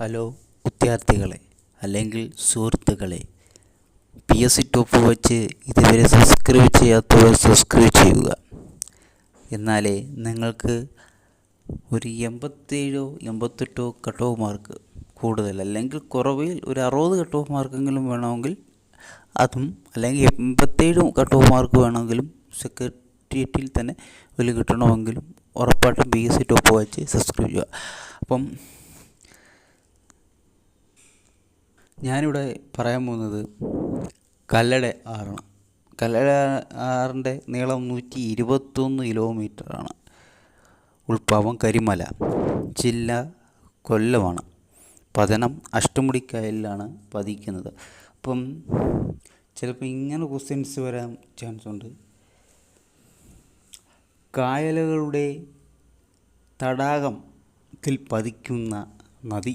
Hello വിദ്യാർത്ഥികളെ അല്ലെങ്കിൽ സുഹൃത്തുക്കളെ. പി എസ് സി ടോപ്പ് വെച്ച് ഇതുവരെ സബ്സ്ക്രൈബ് ചെയ്യാത്തവർ സബ്സ്ക്രൈബ് ചെയ്യുക. എന്നാലേ നിങ്ങൾക്ക് ഒരു എൺപത്തേഴോ എൺപത്തെട്ടോ കട്ടോ മാർക്ക് കൂടുതൽ അല്ലെങ്കിൽ കുറവിൽ ഒരു അറുപത് കട്ടോ മാർക്കെങ്കിലും വേണമെങ്കിൽ അതും അല്ലെങ്കിൽ എൺപത്തേഴ് കട്ടോ മാർക്ക് വേണമെങ്കിലും സെക്രട്ടേറിയറ്റിൽ തന്നെ ഒരു കിട്ടണമെങ്കിലും ഉറപ്പായിട്ടും പി എസ് സി ടോപ്പ് വായിച്ച് സബ്സ്ക്രൈബ് ചെയ്യുക. അപ്പം ഞാനിവിടെ പറയാൻ പോകുന്നത് കല്ലട ആറാണ്. കല്ലട ആറിന്റെ നീളം നൂറ്റി ഇരുപത്തൊന്ന് കിലോമീറ്ററാണ്. ഉൾപ്പാവം കരിമല ജില്ല കൊല്ലമാണ്. പതനം അഷ്ടമുടിക്കായലിലാണ് പതിക്കുന്നത്. അപ്പം ചിലപ്പോൾ ഇങ്ങനെ ക്വസ്റ്റ്യൻസ് വരാൻ ചാൻസ് ഉണ്ട്. കായലുകളുടെ തടാകത്തിൽ പതിക്കുന്ന നദി.